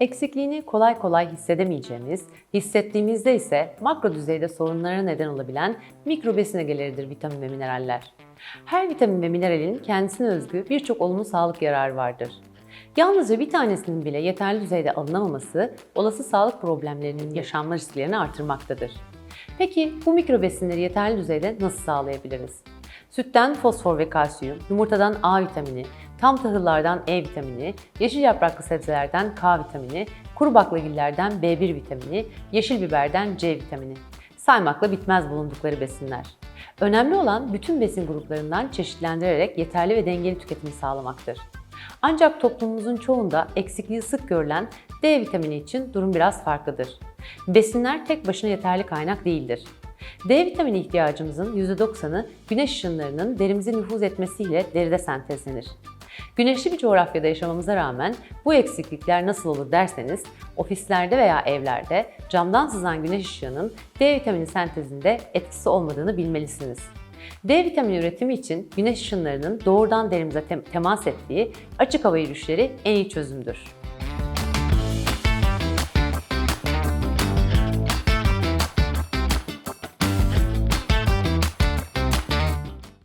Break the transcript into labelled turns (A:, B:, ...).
A: Eksikliğini kolay kolay hissedemeyeceğimiz, hissettiğimizde ise makro düzeyde sorunlara neden olabilen mikro besin ögeleridir vitamin ve mineraller. Her vitamin ve mineralin kendisine özgü birçok olumlu sağlık yararı vardır. Yalnızca bir tanesinin bile yeterli düzeyde alınamaması olası sağlık problemlerinin yaşanma risklerini artırmaktadır. Peki bu mikro besinleri yeterli düzeyde nasıl sağlayabiliriz? Sütten fosfor ve kalsiyum, yumurtadan A vitamini, tam tahıllardan E vitamini, yeşil yapraklı sebzelerden K vitamini, kuru baklagillerden B1 vitamini, yeşil biberden C vitamini. Saymakla bitmez bulundukları besinler. Önemli olan bütün besin gruplarından çeşitlendirerek yeterli ve dengeli tüketimi sağlamaktır. Ancak toplumumuzun çoğunda eksikliği sık görülen D vitamini için durum biraz farklıdır. Besinler tek başına yeterli kaynak değildir. D vitamini ihtiyacımızın %90'ı güneş ışınlarının derimize nüfuz etmesiyle deride sentezlenir. Güneşli bir coğrafyada yaşamamıza rağmen bu eksiklikler nasıl olur derseniz, ofislerde veya evlerde camdan sızan güneş ışığının D vitamini sentezinde etkisi olmadığını bilmelisiniz. D vitamini üretimi için güneş ışınlarının doğrudan derimize tem- temas ettiği açık hava yürüyüşleri en iyi çözümdür.